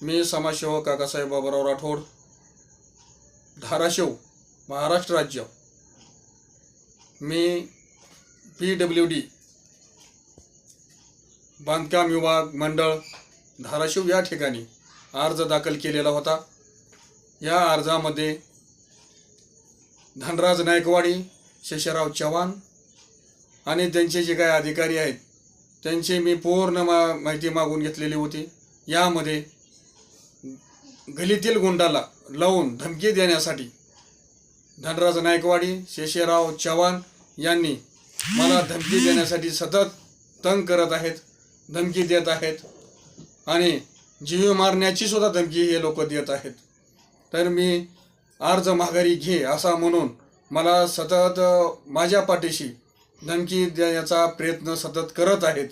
मी समाजसेवक काकासाहेब बाबुराव राठोड धाराशिव महाराष्ट्र राज्य. मी P W D बांधकाम विभाग मंडळ धाराशिव या ठिकाणी अर्ज दाखल केलेला होता. या अर्जामध्ये धनराज नायकवाडी शेषराव चव्हाण आणि त्यांचे जे काही अधिकारी आहेत त्यांची मी पूर्ण मा माहिती मागून घेतलेली होती. यामध्ये गलीतील गुंडाला लावून धमकी देण्यासाठी धनराज नायकवाडी शेषेराव चव्हाण यांनी मला धमकी देण्यासाठी सतत तंग करत आहेत धमकी देत आहेत आणि जीव मारण्याची सुद्धा धमकी हे लोक देत आहेत. तर मी अर्ज माघारी घे असा म्हणून मला सतत माझ्या पाठीशी धमकी देण्याचा प्रयत्न सतत करत आहेत.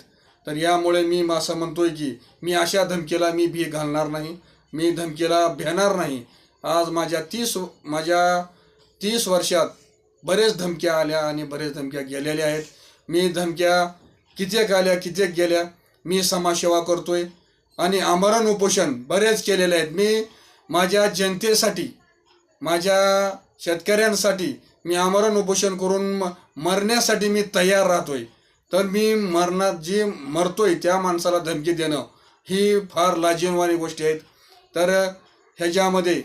तर यामुळे मी असं म्हणतोय की मी अशा धमकीला मी भी घालणार नाही. मी धमकीला भेणार नाही. आज माझ्या तीस माझ्या तीस वर्षात बरेच धमक्या आल्या आणि बरेच धमक्या गेलेल्या आहेत. मी धमक्या कित्येक आल्या कित्येक गेल्या. मी समाजसेवा करतो आहे आणि आमरण उपोषण बरेच केलेले आहेत. मी माझ्या जनतेसाठी माझ्या शेतकऱ्यांसाठी मी आमरण उपोषण करून म- मरण्यासाठी मी तयार राहतोय. तर मी मरणार जी मरतोय त्या माणसाला धमकी देणं ही फार लाजिनवाणी गोष्टी आहेत तर ह्याच्यामध्ये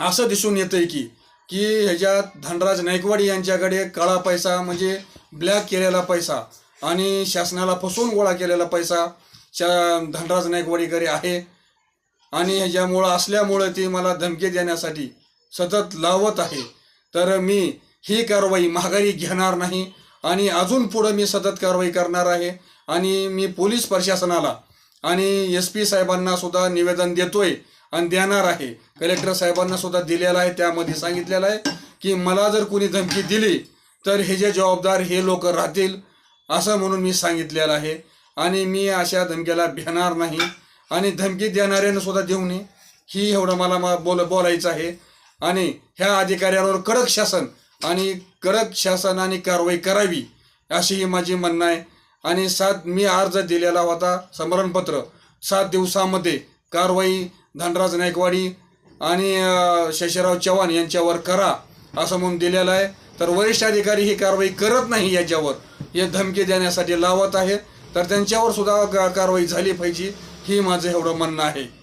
असं दिसून येतंय की की ह्याच्यात धनराज नायकवाडी यांच्याकडे काळा पैसा म्हणजे ब्लॅक केलेला पैसा आणि शासनाला फसवून गोळा केलेला पैसा शा धनराज नायकवाडीकडे आहे. आणि ह्याच्यामुळं असल्यामुळं ती मला धमकी देण्यासाठी सतत लावत आहे. तर मी ही कारवाई माघारी घेणार नाही आणि अजून पुढं मी सतत कारवाई करणार आहे. आणि मी पोलीस प्रशासनाला आणि एस पी साहेबांना सुद्धा निवेदन देतोय आणि देणार आहे. कलेक्टर साहेबांना सुद्धा दिलेलं आहे त्यामध्ये सांगितलेलं आहे की मला जर कोणी धमकी दिली तर हे जे जबाबदार हे लोक राहतील असं म्हणून मी सांगितलेलं आहे. आणि मी अशा धमक्याला भेणार नाही. आणि धमकी देणाऱ्यानं सुद्धा देऊ नये. ही एवढं मला मा- बोल बोलायचं आहे. आणि ह्या अधिकाऱ्यांवर कडक शासन आणि कडक शासन आणि कारवाई करावी अशी ही माझी म्हणणं आहे. आणि सात मी अर्ज दिलेला होता समरणपत्र. सात दिवसामध्ये कारवाई धनराज नायकवाडी आणि अं, शेषराव चव्हाण यांच्यावर करा असं म्हणून दिलेलं आहे. तर वरिष्ठ अधिकारी ही कारवाई करत नाही याच्यावर. हे धमकी देण्यासाठी लावत आहे. तर त्यांच्यावर सुद्धा का- कारवाई झाली पाहिजे ही माझं एवढं म्हणणं आहे.